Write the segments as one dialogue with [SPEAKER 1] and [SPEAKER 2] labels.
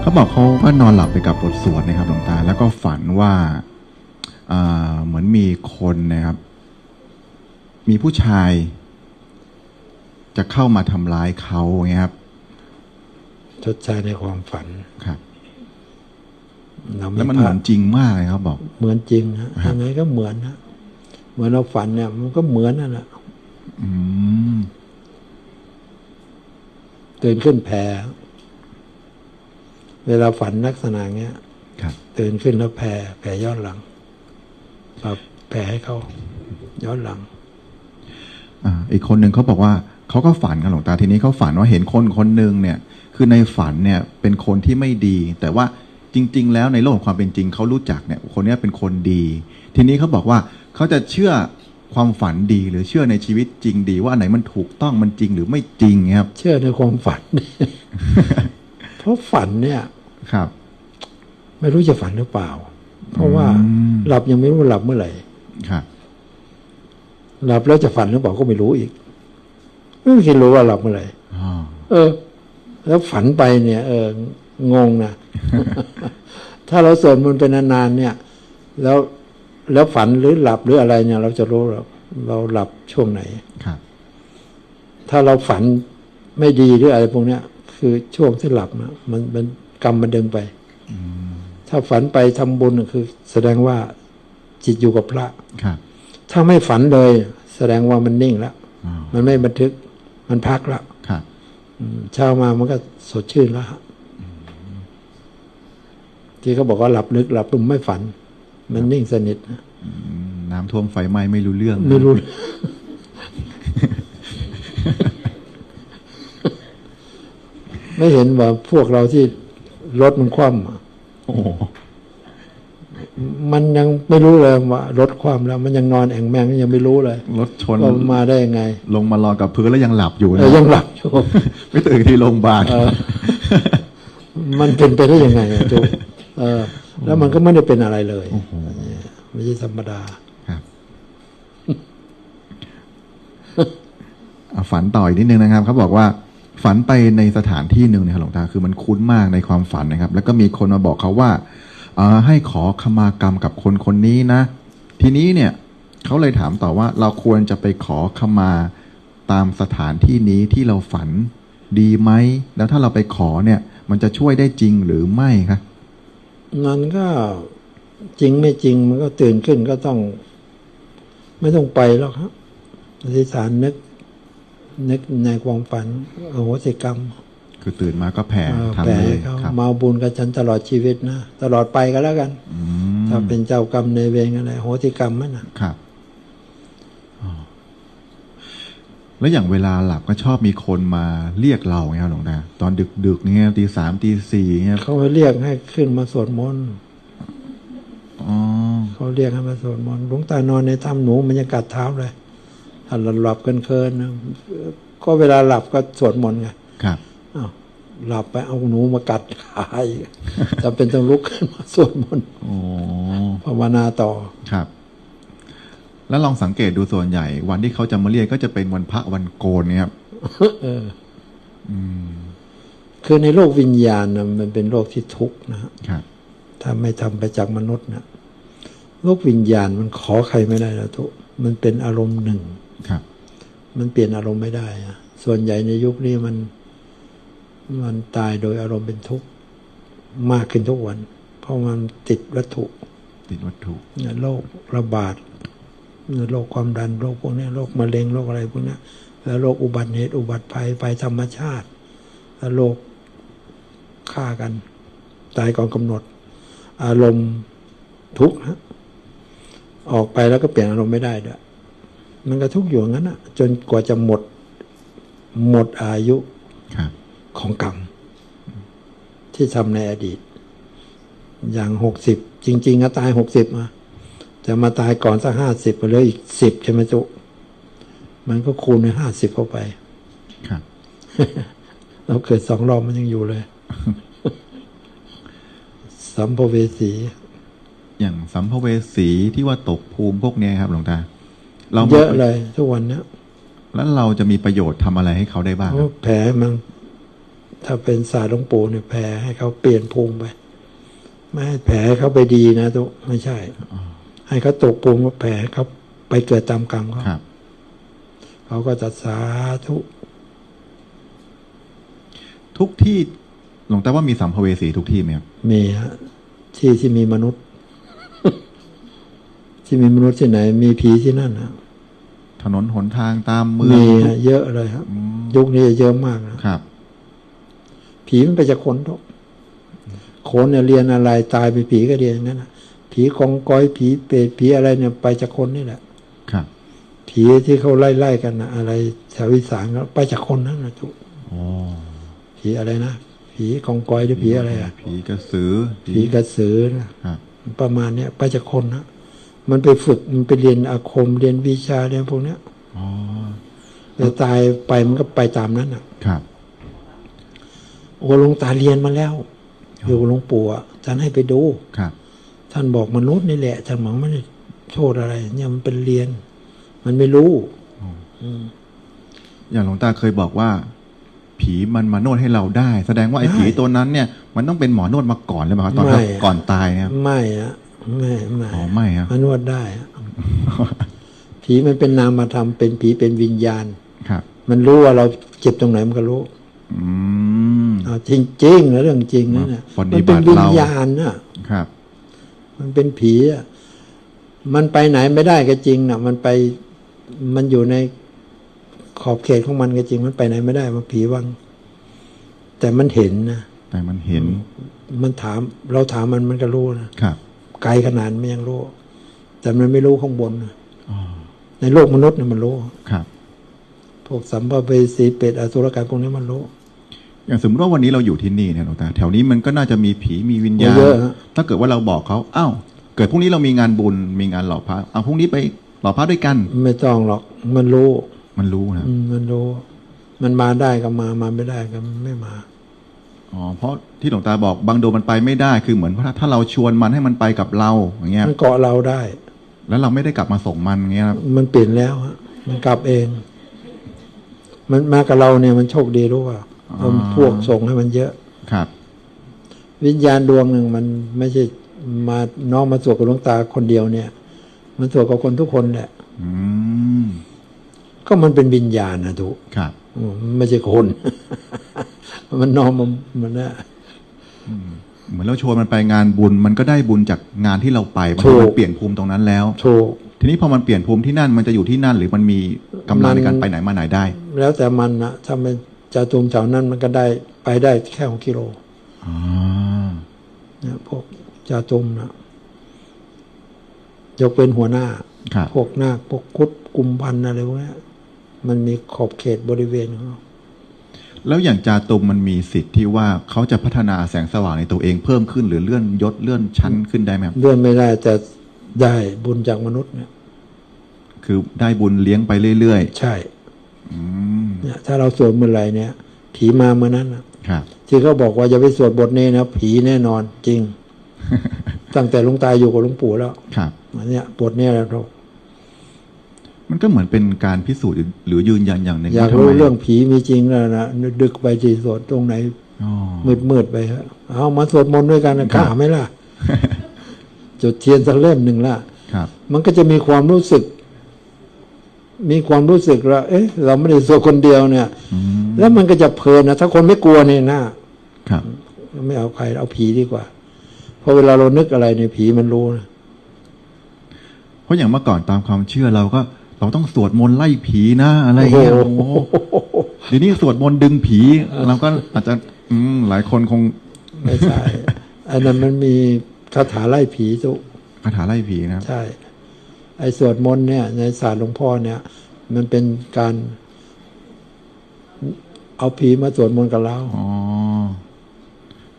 [SPEAKER 1] เขาบอกเขาก็นอนหลับไปกับบทสวดนะครับหลวงตา แล้วก็ฝันว่าอ่าเหมือนมีคนนะครับ มีผู้ชาย จะเข้ามาทำร้ายเขาอย่างเงี้ยครับ
[SPEAKER 2] ชดใช้ในความฝัน
[SPEAKER 1] ครับ
[SPEAKER 2] เรา
[SPEAKER 1] แล้วมันเหมือนจริงมากเลยครับบอก
[SPEAKER 2] เหมือนจริงฮะ
[SPEAKER 1] ครับ
[SPEAKER 2] ยังไงก็เหมือนนะเหมือนเราฝันเนี่ย มันก็เหมือนนั่นแหละ
[SPEAKER 1] อืม
[SPEAKER 2] ตื่นขึ้นแผ่ เวลาฝันลักษณะเงี้ย
[SPEAKER 1] ครับ
[SPEAKER 2] ตื่นขึ้นแล้วแผ่แผ่ย้อนหลังปรับแผ่ให้เขาย้อนหลัง
[SPEAKER 1] อ่าอีกคนหนึ่งเขาบอกว่าเขาก็ฝันกันหลวงตาทีนี้เขาฝันว่าเห็นคนคนหนึ่งเนี่ย คือในฝันเนี่ยเป็นคนที่ไม่ดี แต่ว่าจริง ๆ แล้วในโลกของความเป็นจริงเขารู้จักเนี่ย คนเนี้ยเป็นคนดี ทีนี้เขาบอกว่าเขาจะเชื่อความฝันดีหรือเชื่อในชีวิตจริงดี ว่าอันไหนมันถูกต้องมันจริงหรือไม่จริงเงี้ยครับ
[SPEAKER 2] เชื่อในความฝันเพ ราะฝันเนี่ย
[SPEAKER 1] ครับ
[SPEAKER 2] ไม่รู้จะฝันหรือเปล่า เพราะว่า
[SPEAKER 1] อืม
[SPEAKER 2] หลับยังไม่รู้หลับเมื่อไหร่
[SPEAKER 1] ครับ
[SPEAKER 2] หลับแล้วจะฝันหรือเปล่าก็ไม่รู้อีกไม่มีใครรู้ว่าหลับเมื่อไหร่
[SPEAKER 1] อ๋อ
[SPEAKER 2] เออ แล้วฝันไปเนี่ย เอองงนะถ้าเราสวดมนต์เป็นนานๆเนี่ย แล้วแล้วฝันหรือหลับหรืออะไรเนี่ย เราจะรู้เราเราหลับช่วงไหน
[SPEAKER 1] ครับ
[SPEAKER 2] ถ้าเราฝันไม่ดีหรืออะไรพวกเนี้ย คือช่วงที่หลับนะมันมันกรรมมันดึงไป
[SPEAKER 1] อืม
[SPEAKER 2] ถ้าฝันไปทำบุญคือ แสดงว่าจิตอยู่กับพระ
[SPEAKER 1] ครับ
[SPEAKER 2] ถ้าไม่ฝันเลย แสดงว่ามันนิ่งแล้ว
[SPEAKER 1] อ๋อ
[SPEAKER 2] มันไม่บันทึก มันพักแล้ว
[SPEAKER 1] ครับ
[SPEAKER 2] อืมเช้ามามันก็สดชื่นแล้วฮะที่เขาบอกว่าหลับลึกหลับลุ่มไม่ฝัน มันนิ่งสนิทนะ
[SPEAKER 1] อืมน้ำท่วมไฟไหม้ไม่รู้เรื่อง
[SPEAKER 2] ไม่รู้ ไม่เห็นว่าพวกเราที่รถมันคว่ำอะ
[SPEAKER 1] โอ้โห
[SPEAKER 2] มันยังไม่รู้เลยว่ารถคว่ำแล้ว มันยังนอนแอ่งแมงยังไม่รู้เลย
[SPEAKER 1] รถชน
[SPEAKER 2] ว่ามันมาได้ยังไง
[SPEAKER 1] ลงมารอกับพื้นแล้วยังหลับอยู่
[SPEAKER 2] เอ
[SPEAKER 1] นะ
[SPEAKER 2] อยังหลับอยู่
[SPEAKER 1] ไม่ตื่นที่โรงพยาบาล
[SPEAKER 2] เออมันเป็นไปได้ยังไงอะจุกเออแล้วมันก็ไม่ได้เป็นอะไรเลย
[SPEAKER 1] โอ้โห
[SPEAKER 2] ไม่ใช่ธรรมดา
[SPEAKER 1] ครับเอาฝันต่ออีกนิดนึงนะครับเขาบอกว่า ฝันไปในสถานที่หนึ่งเนี่ยครับหลวงตาคือมันคุ้นมากในความฝันนะครับ แล้วก็มีคนมาบอกเขาว่าอ่าให้ขอขมากรรมกับคนคนนี้นะ ทีนี้เนี่ยเขาเลยถามต่อว่าเราควรจะไปขอขมาตามสถานที่นี้ที่เราฝันดีไหม แล้วถ้าเราไปขอเนี่ย มันจะช่วยได้จริงหรือไม่ครับ
[SPEAKER 2] มันก็จริงไม่จริงมันก็ตื่นขึ้นก็ต้อง ไม่ต้องไปหรอกครับอธิษฐานนึก นึกในความฝันโอโหสิกรรม
[SPEAKER 1] คือตื่นมาก็แผ่
[SPEAKER 2] เอ่อ
[SPEAKER 1] ทำ
[SPEAKER 2] แผ่
[SPEAKER 1] เลย
[SPEAKER 2] ให้เขา
[SPEAKER 1] ครับ
[SPEAKER 2] มาเอาบุญกับฉันตลอดชีวิตนะตลอดไปก็แล้วกัน
[SPEAKER 1] อืม
[SPEAKER 2] ถ้าเป็นเจ้ากรรมในายเวรอะไรโหติกรรมมันนะครับ
[SPEAKER 1] อ๋อแล้วอย่างเวลาหลับก็ชอบมีคนมาเรียกเราไงครับหลวงตาตอนดึกดึกๆเงี้ยตีสามตีสี่เงี้ย
[SPEAKER 2] เขาเรียกให้ขึ้นมาสวดมนต์
[SPEAKER 1] อ๋อ
[SPEAKER 2] เขาเรียกให้มาสวดมนต์หลวงตานอนในถ้ำหนูมันยังกัดเท้าเลย ถ้าเราหลับกันเคินๆนะก็เวลาหลับก็สวดมนต์ไง
[SPEAKER 1] ครับ
[SPEAKER 2] อ้าวหลับไปเอาหนูมากัดขาอีกจำเป็นต้องลุกขึ้นมาสวดมนต์
[SPEAKER 1] โอ้
[SPEAKER 2] ภาวนาต่อ
[SPEAKER 1] ครับ แล้วลองสังเกตดูส่วนใหญ่ วันที่เขาจะมาเรียกก็จะเป็นวันพระวันโกนเนี่ยครับ
[SPEAKER 2] เออ
[SPEAKER 1] อืม
[SPEAKER 2] คือในโลกวิญญาณนะมันเป็นโลกที่ทุกข์นะฮะ
[SPEAKER 1] ครับ
[SPEAKER 2] ถ้าไม่ทำไปจากมนุษย์นะโลกวิญญาณมันขอใครไม่ได้แล้วทุกมันเป็นอารมณ์หนึ่ง
[SPEAKER 1] ครับ
[SPEAKER 2] มันเปลี่ยนอารมณ์ไม่ได้อะส่วนใหญ่ในยุคนี้มัน มันตายโดยอารมณ์เป็นทุกข์มากขึ้นทุกวัน เพราะมันติดวัตถุ
[SPEAKER 1] ติดวัตถุ
[SPEAKER 2] เนี่ยโรคระบาดเนี่ยโรคความดันโรคพวกเนี้ยโรคมะเร็งโรคอะไรพวกเนี้ยแล้วโรคอุบัติเหตุอุบัติภัยภัยธรรมชาติ แล้วโรคฆ่ากัน ตายก่อนกำหนด อารมณ์ทุกข์ฮะออกไปแล้วก็เปลี่ยนอารมณ์ไม่ได้ด้วย มันก็ทุกข์อยู่อย่างนั้นนะจนกว่าจะหมดหมดอายุ
[SPEAKER 1] ครับ
[SPEAKER 2] ของกรรม ที่ทำในอดีต อย่างหกสิบจริง ๆ ก็ตายหกสิบมาแต่มาตายก่อนสักห้าสิบไปเลยอีกสิบใช่ไหมจุมันก็คูณในห้าสิบเข้าไป
[SPEAKER 1] ครับ
[SPEAKER 2] เราเกิดสองรอบมันยังอยู่เลยสัมภเวสี
[SPEAKER 1] อย่างสัมภเวสีที่ว่าตกภูมิพวกเนี้ยครับหลวงตา เรามี
[SPEAKER 2] เยอะเลยทุกวันเนี้ย
[SPEAKER 1] แล้วเราจะมีประโยชน์ทำอะไรให้เขาได้บ้าง
[SPEAKER 2] เพ
[SPEAKER 1] ครั
[SPEAKER 2] ราะ
[SPEAKER 1] บ
[SPEAKER 2] แผลมันทถ้าเป็นศาสตร์หลวงปู่เนี่ยแผ่ให้เขาเปลี่ยนภูมิไป ไม่ให้แผ่ให้เขาไปดีนะทุกไม่ใช่ ให้เขาตกภูมิก็แผ่ให้เขาไปเกิดตามกรรมเขา
[SPEAKER 1] ครับ
[SPEAKER 2] เขาก็จะสาธุ
[SPEAKER 1] ทุกที่หลวงตาว่ามีสัมภเวสีทุกที่ไหมครับ
[SPEAKER 2] มีฮะที่ที่มีมนุษย์ ที่มีมนุษย์ที่ไหน มีผีที่นั่นนะ
[SPEAKER 1] ถนนหนทางตามเมือง
[SPEAKER 2] มีฮะเยอะเลยครับ
[SPEAKER 1] อืม
[SPEAKER 2] ยุคนี้เยอะมากนะครับ ผีมันไปจากคนทุกคนเนี่ยเรียนอะไรตายไปผีก็เรียนอย่างนั้นนะผีกองกอยผีเปรตผีอะไรเนี่ยไปจากคนนี่แหละ
[SPEAKER 1] ครับ
[SPEAKER 2] ผีที่เขาไล่ไล่ๆกันนะอะไรแถวอีสานก็ไปจากคนนั่นนะทุก
[SPEAKER 1] อ๋อ
[SPEAKER 2] ผีอะไรนะผีกองกอยหรือผีอะไรอะ
[SPEAKER 1] ผีกระสือ
[SPEAKER 2] ผีกระสือนะครับประมาณเนี้ยไปจากคนนะ มันไปฝึกมันไปเรียนอาคมเรียนวิชาเรียนพวกเนี้ย
[SPEAKER 1] อ๋อ
[SPEAKER 2] แต่ตายไปมันก็ไปตามนั้นอะ
[SPEAKER 1] ครับ
[SPEAKER 2] โอ้หลวงตาเรียนมาแล้ว อยู่กับหลวงปู่อะท่านให้ไปดู
[SPEAKER 1] ครับ
[SPEAKER 2] ท่านบอกมนุษย์นี่แหละท่านบอกไม่ได้โทษอะไร เนี่ยมันเป็นเรียน มันไม่รู้อืม
[SPEAKER 1] อย่างหลวงตาเคยบอกว่า ผีมันมานวดให้เราได้ แสดงว่าไอ้
[SPEAKER 2] ได้
[SPEAKER 1] ผีตัวนั้นเนี่ย มันต้องเป็นหมอนวดมาก่อนเลยไหมครับตอน
[SPEAKER 2] ไม่อะ
[SPEAKER 1] ก่อนตายเนี่ยครับ
[SPEAKER 2] ไม่อะ ไม่ไม่
[SPEAKER 1] อ๋อไม่ครับ
[SPEAKER 2] มันนวดได้อะผีมันเป็นนามธรรมเป็นผีเป็นวิญญาณ
[SPEAKER 1] ครับ
[SPEAKER 2] มันรู้ว่าเราเจ็บตรงไหนมันก็รู้
[SPEAKER 1] อืม
[SPEAKER 2] เอาจริงๆนะเรื่องจริงนะเนี่ย
[SPEAKER 1] ปฏิ
[SPEAKER 2] มั
[SPEAKER 1] บั
[SPEAKER 2] เป็น
[SPEAKER 1] ติ
[SPEAKER 2] วิญ
[SPEAKER 1] เรา
[SPEAKER 2] ญาณน่ะ
[SPEAKER 1] ครับ
[SPEAKER 2] มันเป็นผีอะมันไปไหนไม่ได้ก็จริงนะมันไปมันอยู่ในขอบเขตของมันก็จริง มันไปไหนไม่ได้มันผีวัง แต่มันเห็นนะ
[SPEAKER 1] แต่มันเห็น
[SPEAKER 2] มันถาม เราถามมันมันก็รู้นะครับ ไกลขนาดมันยังรู้ แต่มันไม่รู้ข้างบนนะ
[SPEAKER 1] อ๋อ
[SPEAKER 2] ในโลกมนุษย์เนี่ยมันรู้
[SPEAKER 1] ครับ
[SPEAKER 2] พวกสัมภเวสีเปรตอสุรกายพวกนี้มันรู้
[SPEAKER 1] อย่างสมมติว่าวันนี้เราอยู่ที่นี่เนี่ยหลวงตาแถวนี้มันก็น่าจะมีผีมีวิญญาณ
[SPEAKER 2] เยอะฮะ
[SPEAKER 1] ถ้าเกิดว่าเราบอกเขาอ้าวเกิดพรุ่งนี้เรามีงานบุญมีงานหล่อพระเอาพรุ่งนี้ไปหล่อพระด้วยกัน
[SPEAKER 2] ไม่ต้องหรอก มันรู้
[SPEAKER 1] มันรู้นะ
[SPEAKER 2] อืมมันรู้ มันมาได้ก็มามาไม่ได้ก็ไม่มา
[SPEAKER 1] อ๋อเพราะที่หลวงตาบอกบางดวงมันไปไม่ได้คือเหมือนว่าถ้าเราชวนมันให้มันไปกับเราอย่างเงี้ย
[SPEAKER 2] มันเกาะเราได้
[SPEAKER 1] แล้วเราไม่ได้กลับมาส่งมันอย่างเงี้ยครับ
[SPEAKER 2] มันเปลี่ยนแล้วฮะมันกลับเอง มันมากับเราเนี่ยมันโชคดีรู้ว่าผมพวกส่งให้มันเยอะ
[SPEAKER 1] ครับ
[SPEAKER 2] วิญญาณดวงหนึ่งมันไม่ใช่มาน้องมาสวดกับหลวงตาคนเดียวเนี่ย มันสวดกับคนทุกคนแหละ
[SPEAKER 1] อืม
[SPEAKER 2] ก็มันเป็นวิญญาณนะทุก
[SPEAKER 1] ครับ
[SPEAKER 2] อืมไม่ใช่คน มันน้อมมันมันนะ
[SPEAKER 1] เหมือนเราชวนมันไปงานบุญ มันก็ได้บุญจากงานที่เราไปมัน
[SPEAKER 2] ถูก
[SPEAKER 1] มันเปลี่ยนภูมิตรงนั้นแล้ว
[SPEAKER 2] ถูก
[SPEAKER 1] ทีนี้พอมันเปลี่ยนภูมิที่นั่นมันจะอยู่ที่นั่น หรือมันมีกำลัง
[SPEAKER 2] มัน
[SPEAKER 1] ในการไปไหนมาไหนได้
[SPEAKER 2] แล้วแต่มันนะถ้ามันจะตูมแถวนั้นมันก็ได้ไปได้แค่หกกิโล
[SPEAKER 1] อ๋อ
[SPEAKER 2] เนี่ยพวกจาตุมนะยกเป็นหัวหน้า
[SPEAKER 1] ครับ
[SPEAKER 2] พวกนาคพวกคุดกุมพันธ์อะไรพวกเนี้ยมันมีขอบเขตบริเวณของเขา
[SPEAKER 1] แล้วอย่างจาตุมมันมีสิทธิ์ที่ว่าเขาจะพัฒนาแสงสว่างในตัวเองเพิ่มขึ้นหรือเลื่อนยศเลื่อนชั้นขึ้นได้ไหมครับ
[SPEAKER 2] เลื่อนไม่ได้แต่ได้บุญจากมนุษย์เนี่ย
[SPEAKER 1] คือได้บุญเลี้ยงไปเรื่อย
[SPEAKER 2] ใช่
[SPEAKER 1] ๆอืม
[SPEAKER 2] เนี่ยถ้าเราสวดเมื่อไหรเนี่ย ผีมาเมื่อนั้นนะครับที่เขาบอกว่าอย่าไปสวดบทนี้นะผีแน่นอนจริง ตั้งแต่หลวงตาอยู่กับหลวงปู่แล้ว
[SPEAKER 1] ครับ
[SPEAKER 2] อันเนี้ยบทเนี้ยเรา
[SPEAKER 1] มันก็เหมือนเป็นการพิสูจน์หรือยืนยันอย่างหนึ่ง
[SPEAKER 2] อยาก
[SPEAKER 1] ว่ทำ
[SPEAKER 2] รู้
[SPEAKER 1] ไม
[SPEAKER 2] เรื่องผีมีจริงแล้วนะดึกไปที่สวดตรงไหน
[SPEAKER 1] อ๋อ
[SPEAKER 2] มืดมืดๆไปฮะเอามาสวดมนต์ด้วยกันนะ
[SPEAKER 1] ครั
[SPEAKER 2] ก
[SPEAKER 1] บ
[SPEAKER 2] ล้าไหมล่ะ จุดเทียนสักเล่มหนึ่งละ
[SPEAKER 1] ครับ
[SPEAKER 2] มันก็จะมีความรู้สึก มีความรู้สึกว่าเอ๊ะ เราไม่ได้สวดคนเดียวเนี่ย
[SPEAKER 1] อืม
[SPEAKER 2] แล้วมันก็จะเพลินนะถ้าคนไม่กลัวเนี่ยนะ
[SPEAKER 1] ครับ
[SPEAKER 2] ไม่เอาใครเอาผีดีกว่าเพราะเวลาเรานึกอะไรเนี่ยผีมันรู้นะ
[SPEAKER 1] เพราะอย่างเมื่อก่อนตามความเชื่อเราก็ เราต้องสวดมนต์ไล่ผีนะอะไรเงี้ยโอ้โหเดี๋ยวนี้สวดมนต์ดึงผีเราก็อาจจะอืมหลายคนคง
[SPEAKER 2] ไม่ใช่อันนั้นมันมีคาถาไล่ผีทุก
[SPEAKER 1] คาถาไล่ผีนะครับ
[SPEAKER 2] ใช่ ไอ้สวดมนต์เนี่ย ในศาสตร์หลวงพ่อเนี่ย มันเป็นการ เอาผีมาสวดมนต์กับเรา
[SPEAKER 1] อ๋อ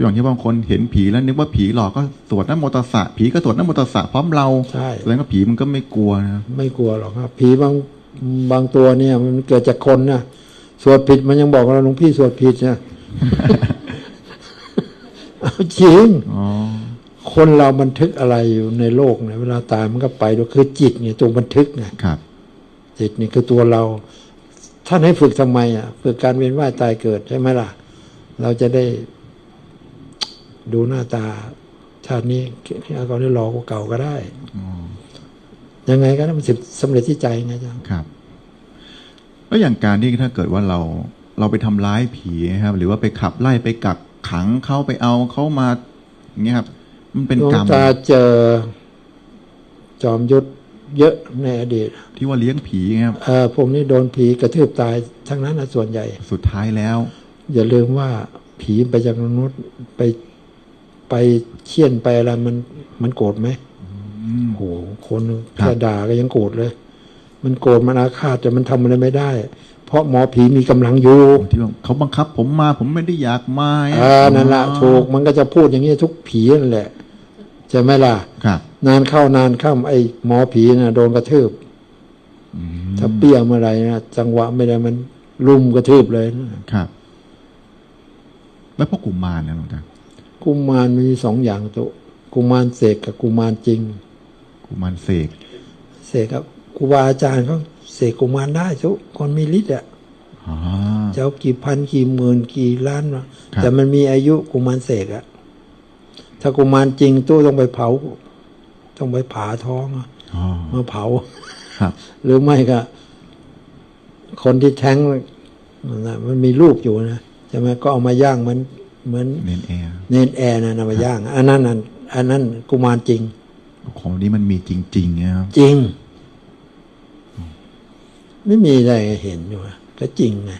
[SPEAKER 1] อย่างที่บางคนเห็นผีแล้วนึกว่าผีหลอกก็สวดน้ำโมตัสสะผีก็สวดน้ำโมตัสสะพร้อมเรา
[SPEAKER 2] ใช่
[SPEAKER 1] แสดงว่าผีมันก็ไม่กลัวนะครับ
[SPEAKER 2] ไม่กลัวหรอกครับ ผีบางบางตัวเนี่ย มันเกิดจากคนนะสวดผิดมันยังบอกว่าหลวงพี่สวดผิดนะเอาจริง
[SPEAKER 1] อ๋อ
[SPEAKER 2] คนเราบันทึกอะไรอยู่ในโลกเนี่ยเวลาตายมันก็ไปด้วยคือจิตเนี่ยตัวบันทึกไง
[SPEAKER 1] ครับ
[SPEAKER 2] จิตนี่คือตัวเรา ท่านให้ฝึกทำไมอะฝึกการเวียนว่ายตายเกิดใช่ไหมล่ะ เราจะได้ ดูหน้าตา ชาตินี้เอาก่อนได้รอกว่าเก่าก็ได้
[SPEAKER 1] อ๋อ
[SPEAKER 2] ยังไงก็ได้มันสิสำเร็จที่ใจไงจ๊ะ
[SPEAKER 1] ครับ แล้วอย่างการที่ถ้าเกิดว่าเราเราไปทำร้ายผีครับ หรือว่าไปขับไล่ไปกักขังเขาไปเอาเขามาอย่างเงี้ยครับ มันเป็น
[SPEAKER 2] หลวง
[SPEAKER 1] กรรม
[SPEAKER 2] ตาเจอจอมยุทธเยอะในอดีต
[SPEAKER 1] ที่ว่าเลี้ยงผีครับ
[SPEAKER 2] เออผมนี่โดนผีกระทืบตายทั้งนั้นนะส่วนใหญ่
[SPEAKER 1] สุดท้ายแล้ว
[SPEAKER 2] อย่าลืมว่าผีไปจากมนุษย์ไป ไปเคี่ยนไปอะไรมันมันโกรธไหม
[SPEAKER 1] อืม
[SPEAKER 2] โอ้โหคน
[SPEAKER 1] ครับ
[SPEAKER 2] แค่ด่าก็ยังโกรธเลย มันโกรธมันอาฆาตแต่มันทำอะไรไม่ได้ เพราะหมอผีมีกำลังอยู่
[SPEAKER 1] ที่ว่าเขาบังคับ ผมมาผมไม่ได้อยากมา
[SPEAKER 2] เออนั่นละถูกมันก็จะพูดอย่างนี้ทุกผีนั่นแหละใช่ไหมล่ะ
[SPEAKER 1] ครับ
[SPEAKER 2] นานเข้านานเข้าไอ้หมอผีนะโดนกระทืบ
[SPEAKER 1] อืม
[SPEAKER 2] ถ้าเปี้ยเมื่อไหรนะจังหวะไม่ได้มันลุมกระทืบเลยนะครับ
[SPEAKER 1] แล้วพวกกุมารนะหลวงตา
[SPEAKER 2] กุมารมีสองอย่างตัว กุมารเสกกับกุมารจริง
[SPEAKER 1] กุมารเสก
[SPEAKER 2] เสกกับครูบาอาจารย์เขาเสกกุมารได้ทุกคนมีฤทธิ์อะ
[SPEAKER 1] อ๋อ
[SPEAKER 2] จะเอากี่พันกี่หมื่นกี่ล้านวะ
[SPEAKER 1] ครับ
[SPEAKER 2] แต่มันมีอายุกุมารเสกอะถ้ากุมารจริงตู้ต้องไปเผา ต้องไปผ่าท้องอะ
[SPEAKER 1] อ๋อ
[SPEAKER 2] มาเผา
[SPEAKER 1] ครับ
[SPEAKER 2] หรือไม่ก็ คนที่แท้งนั่นน่ะมันมีลูกอยู่นะใช่ไหมก็เอามาย่างเหมัน เหมือน
[SPEAKER 1] เนนแอร์
[SPEAKER 2] เนนแอร์นะนำมาย่างอันนั้นน่ะอันนั้นกุมารจริง
[SPEAKER 1] ของนี้มันมีจริงๆนะครับ
[SPEAKER 2] จริง ไม่มีอะไรเห็นอยู่อะก็จริงไง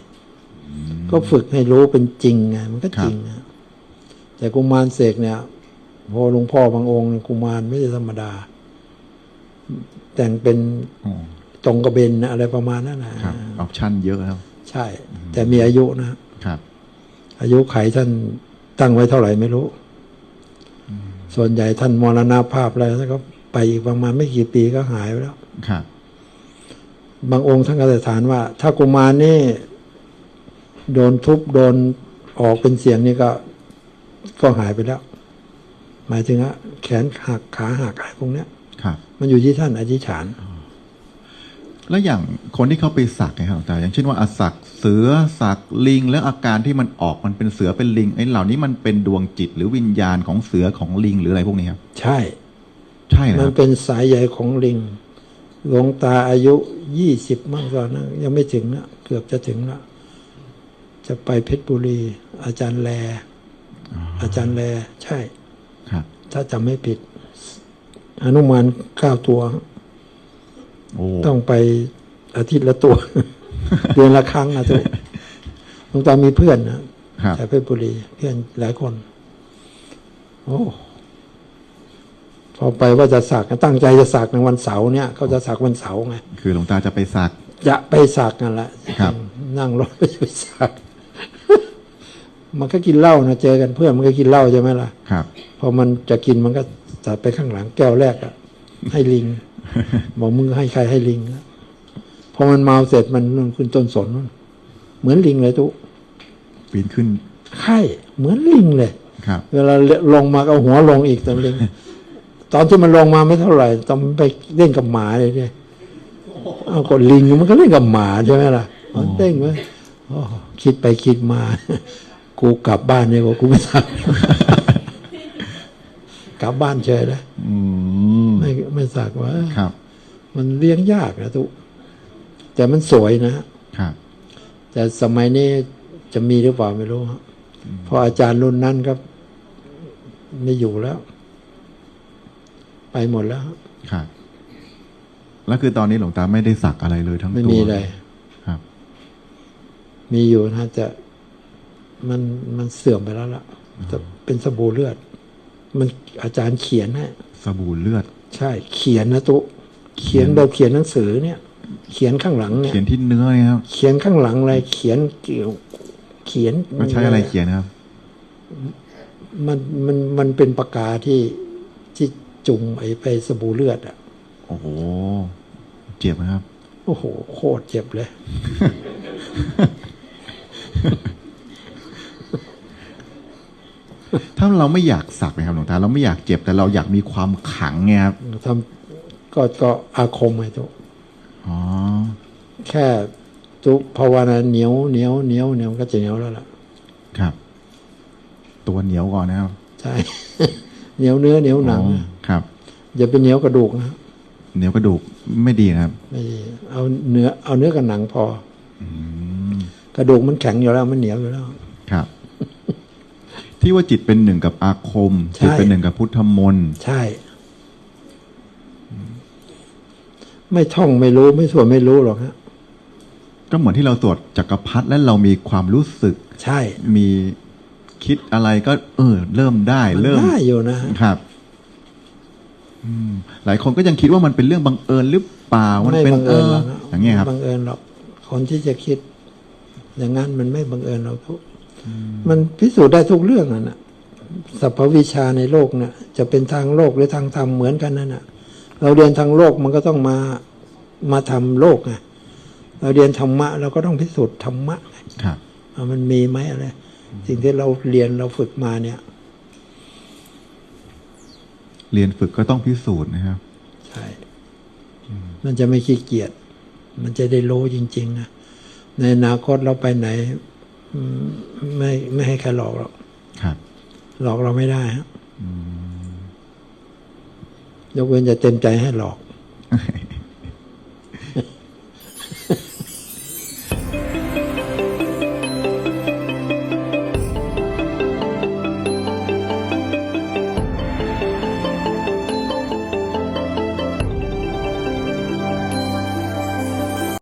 [SPEAKER 2] ก็ฝึกให้รู้เป็นจริงไงมันก็จริงนะแต่กุมารเสกเนี่ยพอหลวงพ่อบางองค์เนี่ยกุมารไม่ใช่ธรรมดา แต่งเป็น
[SPEAKER 1] อ๋อ
[SPEAKER 2] ตรงกระเบนนะอะไรประมาณนั้นนะครับ
[SPEAKER 1] ออปชั่นเยอะครับ
[SPEAKER 2] ใช่ แต่มีอายุนะ
[SPEAKER 1] ครับ
[SPEAKER 2] อายุไขท่านตั้งไว้เท่าไหร่ไม่รู้ ส่วนใหญ่ท่านมรณภาพแล้วก็ไปอีกประมาณไม่กี่ปีก็หายไปแล้ว
[SPEAKER 1] ครับ
[SPEAKER 2] บางองค์ท่านก็จะฐานว่า ถ้ากุมารนี่ โดนทุบโดนออกเป็นเสียงนี่ก็ก็หายไปแล้ว หมายถึงว่าแขนหักขาหักอะไรพวกเนี้ย
[SPEAKER 1] ครับ
[SPEAKER 2] มันอยู่ที่ท่านอธิษฐาน
[SPEAKER 1] แล้วอย่างคนที่เขาไปสักนะครับหลวงตาอย่างเช่นว่าอะสัก เสือสักลิง แล้วอาการที่มันออกมันเป็นเสือเป็นลิงไอ้เหล่านี้มันเป็นดวงจิตหรือวิญญาณของเสือของลิงหรืออะไรพวกนี้ครับ
[SPEAKER 2] ใช่
[SPEAKER 1] ใช่นะ
[SPEAKER 2] มั
[SPEAKER 1] คนรับ
[SPEAKER 2] เป็นสายใยของลิงหลวงตาอายุยี่สิบมั่งตอนนั้นยังไม่ถึงนะเกือบจะถึงแล้วจะไปเพชรบุรี อาจารย์แล อาจารย์แล ใช่
[SPEAKER 1] ครับ
[SPEAKER 2] ถ้าจำไม่ผิดอนุมานเก้าตัว
[SPEAKER 1] โอ้
[SPEAKER 2] ต้องไปอาทิตย์ละตัว เดือนละครั้งนะทุกหลวงตามีเพื่อนนะครับจากเพชรบุรีเพื่อนหลายคน โอ้พอไปว่าจะสักตั้งใจจะสักในวันเสาร์เนี่ยเขาจะสักวันเสาร์ไง
[SPEAKER 1] คือหลวงตาจะไปสัก
[SPEAKER 2] จะไปสักนั่นแหละ
[SPEAKER 1] ครับ
[SPEAKER 2] นั่งรถไปสักมันก็กินเหล้านะเจอกันเพื่อนมันก็กินเหล้าใช่ไหมล่ะ
[SPEAKER 1] ครับ
[SPEAKER 2] พอมันจะกินมันก็ตัดไปข้างหลังแก้วแรกอะให้ลิงบอกมึงให้ใครให้ลิงนะพ อมันเมาเสร็จมันนู่นขึ้นต้นสนนู่นเหมือนลิงเลยทุก
[SPEAKER 1] ปีนขึ้น
[SPEAKER 2] ไข่เหมือนลิงเลย
[SPEAKER 1] ครับ
[SPEAKER 2] เวลาลงมาก็เอาหัวลงอีกตอนลิงตอนที่มันลงมาไม่เท่าไหร่ตอนมันไปเล่นกับหมาเลยเนี่ยเอาก็ลิงมันก็เล่นกับหมาใช่ไหมล่ะมันเต้งไหมโอ้คิดไปคิดมา กูกลับบ้านเนี่ยว่ากูไม่ทำกลับบ้านเฉยเลย
[SPEAKER 1] อืม
[SPEAKER 2] ไม่ไม่สักว่า
[SPEAKER 1] ครับ
[SPEAKER 2] มันเลี้ยงยากนะทุก แต่มันสวยนะ
[SPEAKER 1] ครับ
[SPEAKER 2] แต่สมัยนี้จะมีหรือเปล่าไม่รู้ฮะเพราะอาจารย์รุ่นนั้นครับ ไม่อยู่แล้ว ไปหมดแล้ว
[SPEAKER 1] ครับแล้วคือตอนนี้หลวงตาไม่ได้สักอะไรเลยทั้งตัว
[SPEAKER 2] ไม่มีเลย
[SPEAKER 1] ครับ
[SPEAKER 2] มีอยู่นะแต่มันมันเสื่อมไปแล้วล่ะแต่เป็นสบู่เลือด มันอาจารย์เขียนให้
[SPEAKER 1] สบู่เลือด
[SPEAKER 2] ใช่ เขียนนะตุเขียนแบบเขียนหนังสือเนี่ย เขียนข้างหลังเนี่ย
[SPEAKER 1] เขียนที่เนื้อเนี่ยครับ
[SPEAKER 2] เขียนข้างหลังอะไรเขียนเกี่ยวเขียน
[SPEAKER 1] มันใช้อะไรเขียนนะครับ
[SPEAKER 2] มันมันมันเป็นปากกาที่ที่จุ่มไอ้ไปสบู่เลือดอะ
[SPEAKER 1] โอ้โหเจ็บนะครับ
[SPEAKER 2] โอ้โหโคตรเจ็บเลย
[SPEAKER 1] ถ้าเราไม่อยากสักนะครับหลวงตาเราไม่อยากเจ็บแต่เราอยากมีความขังไงครับ
[SPEAKER 2] ทำก็ก็อาคมไอ้ทุก
[SPEAKER 1] อ๋อ
[SPEAKER 2] แค่ทุกภาวนาเหนียวเหนียวเหนียวเหนียวก็จะเหนียวแล้วล่ะ
[SPEAKER 1] ครับ ตัวเหนียวก่อนนะครับ
[SPEAKER 2] ใช่ เหนียวเนื้อเหนียวหนัง
[SPEAKER 1] อ๋อครับ
[SPEAKER 2] อย่าเป็นเหนียวกระดูกนะ
[SPEAKER 1] เหนียวกระดูกไม่ดีนะครับ
[SPEAKER 2] ไม่ดี เอาเนื้อ เอาเนื้อกับหนังพอ
[SPEAKER 1] อืม
[SPEAKER 2] กระดูกมันแข็งอยู่แล้วมันเหนียวอยู่แล้ว
[SPEAKER 1] ครับ ที่ว่าจิตเป็นหนึ่งกับอาคม
[SPEAKER 2] ใช่
[SPEAKER 1] จิตเป็นหนึ่งกับพุทธมนต์
[SPEAKER 2] ใช่ ไม่ท่องไม่รู้ไม่สวดไม่รู้หรอกฮะ
[SPEAKER 1] ก็เหมือนที่เราสวดจักรพรรดิและเรามีความรู้สึก
[SPEAKER 2] ใช่
[SPEAKER 1] มีคิดอะไรก็ เออ เริ่มได้
[SPEAKER 2] มัน
[SPEAKER 1] เริ่ม
[SPEAKER 2] ได้อยู่นะฮะ
[SPEAKER 1] ครับอืมหลายคนก็ยังคิดว่ามันเป็นเรื่องบังเอิญหรือเปล่ามัน
[SPEAKER 2] ไม่
[SPEAKER 1] เป็น
[SPEAKER 2] บังเอิญหรอก
[SPEAKER 1] เอ
[SPEAKER 2] นะ
[SPEAKER 1] ออย่างเงี้ยครับ
[SPEAKER 2] ไม่บังเอิญหรอกคนที่จะคิด อย่างนั้นมันไม่บังเอิญหรอกทุกมันพิสูจน์ได้ทุกเรื่องอะนะสรรพวิชาในโลกเนี่ยจะเป็นทางโลกหรือทางธรรมเหมือนกันนั่นน่ะ เราเรียนทางโลกมันก็ต้องมามาทำโลกไง เราเรียนธรรมะเราก็ต้องพิสูจน์ธรรมะไง
[SPEAKER 1] ครับ
[SPEAKER 2] ว่ามันมีไหมอะไร สิ่งที่เราเรียนเราฝึกมาเนี่ย
[SPEAKER 1] เรียนฝึกก็ต้องพิสูจน์นะครับ
[SPEAKER 2] ใช่มันจะไม่ขี้เกียจมันจะได้รู้จริงๆนะในอนาคตเราไปไหนอืมไม่ไม่ให้ใครหลอกหรอก
[SPEAKER 1] ครับ
[SPEAKER 2] หลอกเราไม่ได้ฮะยกเว้นจะเต็มใจให้หลอก